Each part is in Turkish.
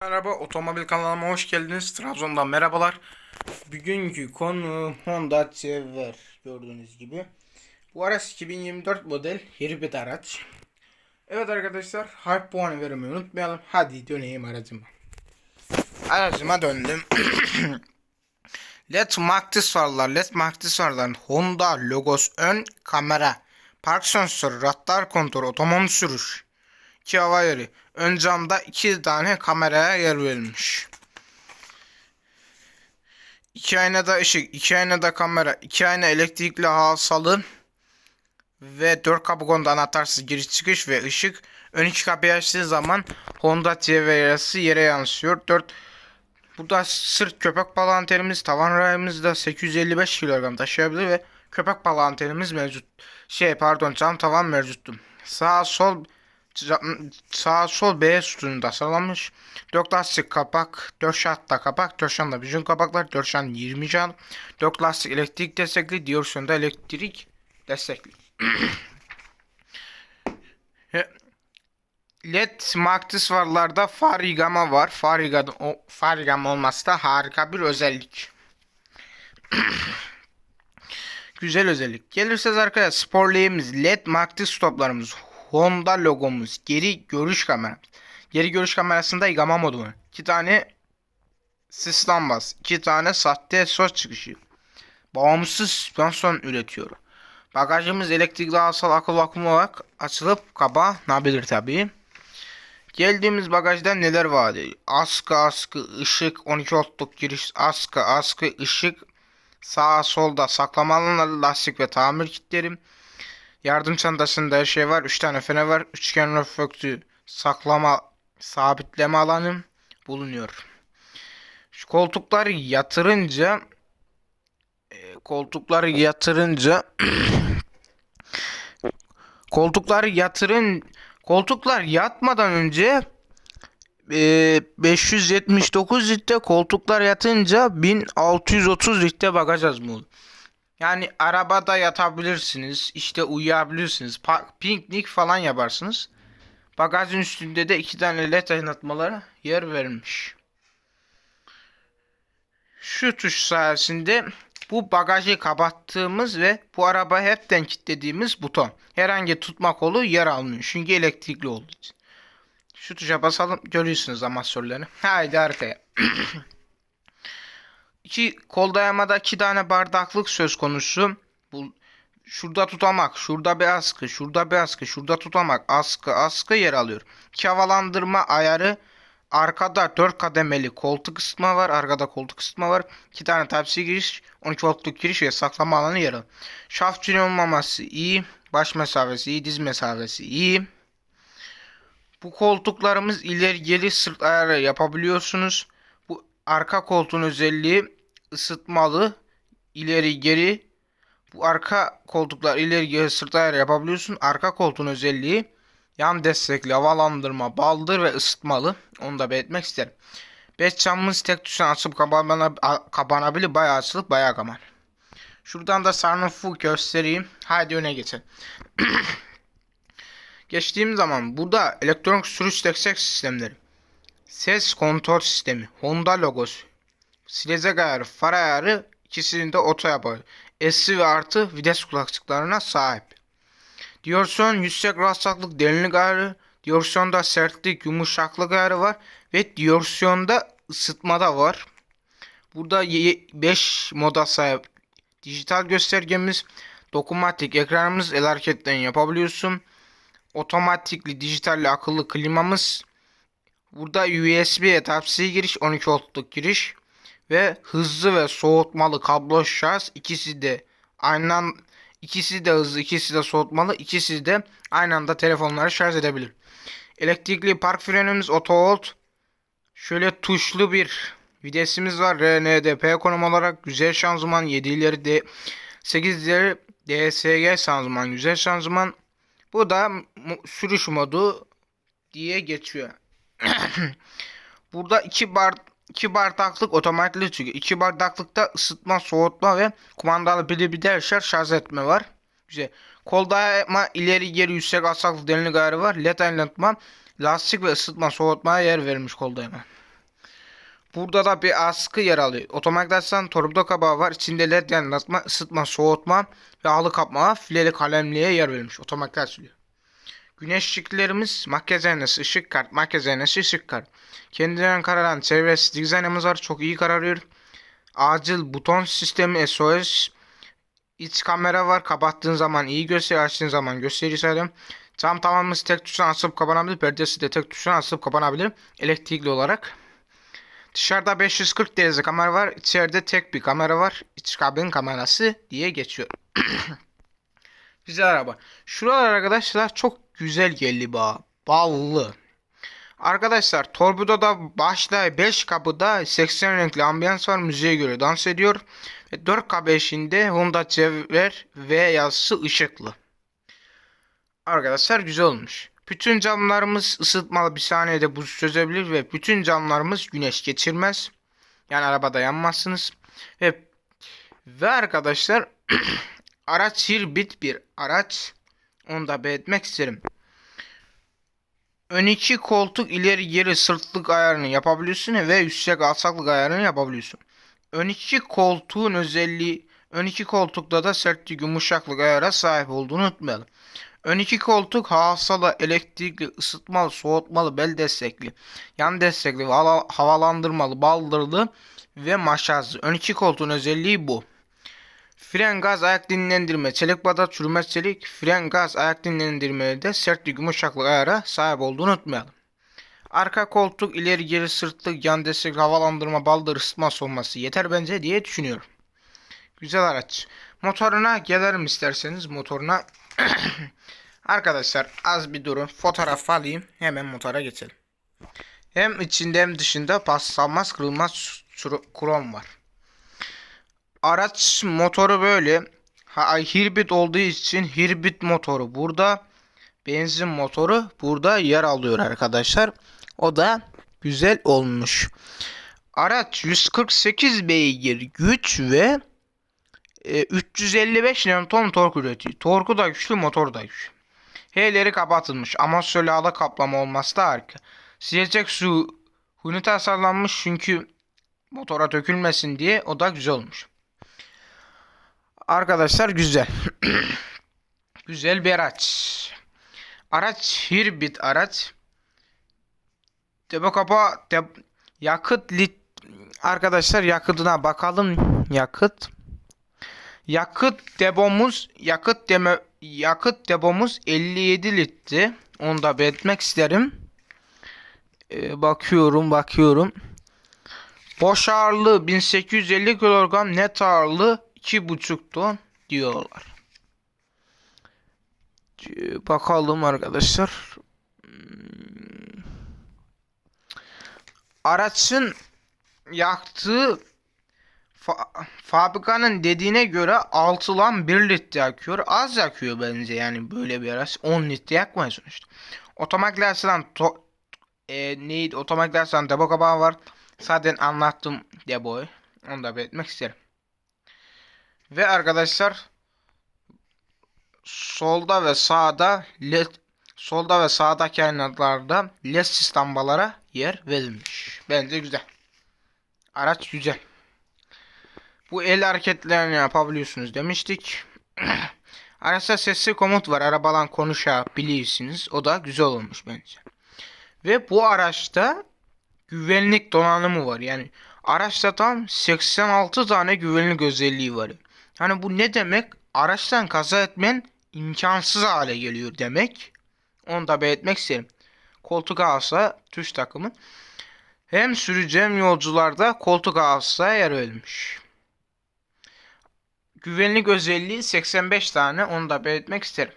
Merhaba, otomobil kanalıma hoş geldiniz. Trabzon'dan merhabalar. Bugünkü konu Honda CVR gördüğünüz gibi. Bu araç 2024 model hibrit araç. Evet arkadaşlar, harp puanı vermeyi unutmayalım. Hadi döneyim aracıma. Aracıma döndüm. LED aksesuarlar, LED aksesuarların Honda logos ön kamera, park sensörü, radar kontrol, otonom sürüş, iki hava yeri. Ön camda iki tane kameraya yer verilmiş. İki aynada ışık, iki aynada kamera, iki ayna elektrikli hasalı ve dört kapı konuda anahtarsız giriş çıkış ve ışık. Ön iki kapıyı açtığı zaman Honda CVR'si yere yansıyor. 4 Burada sırt köpek balığı tavan rayımız da 855 kilogram taşıyabilir ve köpek balığı mevcut. Şey pardon cam tavan mevcuttu. Sağ sol sağ sol B sütununda sağlanmış. 4 lastik kapak, 4 şatta kapak, 4 şanda bütün kapaklar, 4 şan 20 can. 4 lastik elektrik destekli, diğer şunda elektrik destekli. LED aksesuarlarda farigama var. Fariga, o farigama olması da harika bir özellik. Güzel özellik. Gelirseniz arkadaşlar spor lehimiz, LED maktis stoplarımız, Honda logomuz, geri görüş kameramız. Geri görüş kamerasında gama modu var. 2 tane sis lambası, 2 tane sahte sos çıkışı. Bağımsız süspansiyon üretiyor. Bagajımız elektrikli asal akıl vakum olarak açılıp kapanabilir tabii. Geldiğimiz bagajda neler vardı? Askı askı ışık 12 voltluk giriş askı askı ışık sağ solda saklama alanları lastik ve tamir kitleri yardım çantasında her şey var 3 tane fener var üçgen reflektü saklama sabitleme alanı bulunuyor. Şu koltukları yatırınca e, koltukları yatırınca koltukları yatırın koltuklar yatmadan önce e, 579 litre koltuklar yatınca 1630 litre bagaj hacmi olur. Yani arabada yatabilirsiniz, işte uyuyabilirsiniz, piknik falan yaparsınız. Bagajın üstünde de iki tane led aydınlatmalara yer verilmiş. Şu tuş sayesinde bu bagajı kapattığımız ve bu araba hepten kilitlediğimiz buton. Herhangi tutma kolu yer almıyor. Çünkü elektrikli olduğu için. Şu tuşa basalım. Görüyorsunuz amasörlerini. Haydi arkaya. iki kol dayamada iki tane bardaklık söz konusu. Bu şurada tutamak, şurada bir askı, şurada bir askı, şurada tutamak, askı, askı yer alıyor. İki havalandırma ayarı Arkada 4 kademeli koltuk ısıtma var. Arkada koltuk ısıtma var. 2 tane Type-C giriş, 12 voltluk giriş ve saklama alanı yer alıyor. Şaft olmaması iyi. Baş mesafesi iyi. Diz mesafesi iyi. Bu koltuklarımız ileri geri sırt ayarı yapabiliyorsunuz. Bu arka koltuğun özelliği ısıtmalı. ileri geri. Bu arka koltuklar ileri geri sırt ayarı yapabiliyorsun. Arka koltuğun özelliği Yan destekli havalandırma, baldır ve ısıtmalı. Onu da belirtmek isterim. 5 camımız tek tuştan açıp kapana, kapanabilir. Bayağı açılıp bayağı kapan. Şuradan da sunroof'u göstereyim. Haydi öne geçelim. Geçtiğim zaman burada elektronik sürüş destek sistemleri. Ses kontrol sistemi. Honda logosu. Silecek ayarı, far ayarı ikisinin de oto yapıyor. S ve artı vites kulakçıklarına sahip. Diyorsun yüksek rahatsızlık derinlik ayarı, diyorsiyonda sertlik yumuşaklık ayarı var ve diyorsiyonda ısıtma da var. Burada 5 moda sahip dijital göstergemiz, dokunmatik ekranımız el hareketten yapabiliyorsun. Otomatikli dijitalli akıllı klimamız. Burada USB Type-C giriş 12 voltluk giriş ve hızlı ve soğutmalı kablo şarj ikisi de aynı İkisi de hızlı, ikisi de soğutmalı, ikisi de aynı anda telefonları şarj edebilir. Elektrikli park frenimiz otovolt. Şöyle tuşlu bir vitesimiz var. RNDP konum olarak güzel şanzıman 7 ileri de 8 ileri DSG şanzıman güzel şanzıman. Bu da sürüş modu diye geçiyor. Burada iki bar 2 bardaklık otomatikli çünkü 2 bardaklıkta ısıtma, soğutma ve kumandalı bili bir de şarj etme var. Güzel. Kol dayama ileri geri yüksek alçaklık derinlik ayarı var. LED aydınlatma, lastik ve ısıtma soğutmaya yer verilmiş kol dayama. Burada da bir askı yer alıyor. Otomatik aslan torpido kabağı var. İçinde led yanlatma, ısıtma, soğutma ve halı kapma, fileli kalemliğe yer verilmiş. Otomatik açılıyor. Güneş ışıklarımız makyaj aynası, ışık kart, makyaj aynası, ışık kart. Kendinden kararan çevresi dizaynımız var. Çok iyi kararıyor. Acil buton sistemi SOS. İç kamera var. Kapattığın zaman iyi gösteriyor. Açtığın zaman gösteriyor zaten. Cam tamamımız tek tuştan asılıp kapanabilir. Perdesi de tek tuştan asılıp kapanabilir. Elektrikli olarak. Dışarıda 540 derece kamera var. İçeride tek bir kamera var. İç kabin kamerası diye geçiyor. Güzel araba. Şuralar arkadaşlar çok güzel geldi ba. Ballı. Arkadaşlar torpidoda başta 5 kapıda 80 renkli ambiyans var. Müziğe göre dans ediyor. Ve 4K5'inde Honda Cevher V yazısı ışıklı. Arkadaşlar güzel olmuş. Bütün camlarımız ısıtmalı bir saniyede buz çözebilir ve bütün camlarımız güneş geçirmez. Yani arabada yanmazsınız. Ve, ve arkadaşlar araç hirbit bir araç. Onu da belirtmek isterim. Ön iki koltuk ileri geri sırtlık ayarını yapabiliyorsun ve yüksek alçaklık ayarını yapabiliyorsun. Ön iki koltuğun özelliği ön iki koltukta da sertlik yumuşaklık ayara sahip olduğunu unutmayalım. Ön iki koltuk hafızalı, elektrikli, ısıtmalı, soğutmalı, bel destekli, yan destekli, hava- havalandırmalı, baldırlı ve maşazlı. Ön iki koltuğun özelliği bu. Fren gaz ayak dinlendirme, çelik badat çürümez çelik, fren gaz ayak dinlendirmede de sertlik yumuşaklık ayara sahip olduğunu unutmayalım. Arka koltuk ileri geri sırtlık yan destek havalandırma baldır ısıtma soğuması yeter bence diye düşünüyorum. Güzel araç. Motoruna gelelim isterseniz motoruna. Arkadaşlar az bir durun fotoğraf alayım hemen motora geçelim. Hem içinde hem dışında paslanmaz kırılmaz krom var. Araç motoru böyle. Ha, hirbit olduğu için hirbit motoru burada. Benzin motoru burada yer alıyor arkadaşlar. O da güzel olmuş. Araç 148 beygir güç ve e, 355 Nm tork üretiyor. Torku da güçlü, motor da güçlü. H'leri kapatılmış ama sölağlı kaplama olması da harika. Silecek su huni tasarlanmış çünkü motora dökülmesin diye o da güzel olmuş. Arkadaşlar güzel. güzel bir araç. Araç hirbit araç. Depo kapa de, yakıt lit arkadaşlar yakıtına bakalım yakıt. Yakıt depomuz yakıt deme yakıt depomuz 57 litre. Onu da belirtmek isterim. Ee, bakıyorum bakıyorum. Boş ağırlığı 1850 kilogram net ağırlığı 2,5 ton diyorlar. Ee, Bakalım arkadaşlar. Hmm. Araçın yaktığı fa- fabrikanın dediğine göre 6 lan 1 litre yakıyor. Az yakıyor bence yani böyle bir araç 10 litre yakmıyor sonuçta. Otomatik açılan to- e, neydi? Otomatik açılan depo kapağı var. Zaten anlattım depoyu. Onu da belirtmek isterim. Ve arkadaşlar solda ve sağda led solda ve sağdaki aynalarda led sis yer verilmiş. Bence güzel. Araç güzel. Bu el hareketlerini yapabiliyorsunuz demiştik. Araçta sesli komut var. Arabadan konuşabilirsiniz. O da güzel olmuş bence. Ve bu araçta güvenlik donanımı var. Yani araçta tam 86 tane güvenlik özelliği var. Hani bu ne demek? Araçtan kaza etmen imkansız hale geliyor demek. Onu da belirtmek isterim. Koltuk hafıza tuş takımı. Hem sürücü hem yolcularda koltuk hafızaya yer verilmiş. Güvenlik özelliği 85 tane onu da belirtmek isterim.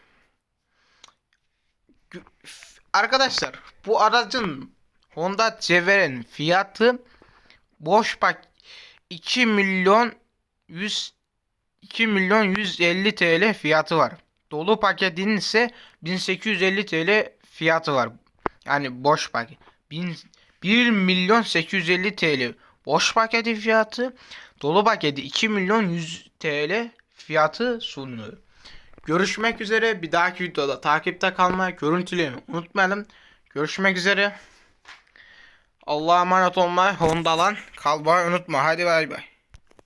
Arkadaşlar bu aracın Honda Cevher'in fiyatı boş bak 2 milyon 100 2 milyon 150 TL fiyatı var. Dolu paketin ise 1850 TL fiyatı var. Yani boş paket. 1000 1 milyon 850 TL boş paketi fiyatı. Dolu paketi 2 milyon 100 TL fiyatı sunuyor. Görüşmek üzere. Bir dahaki videoda takipte kalmayı, görüntülerimi unutmayalım. Görüşmek üzere. Allah'a emanet olmayı, Honda'lan kalmayı unutma. Hadi bay bay.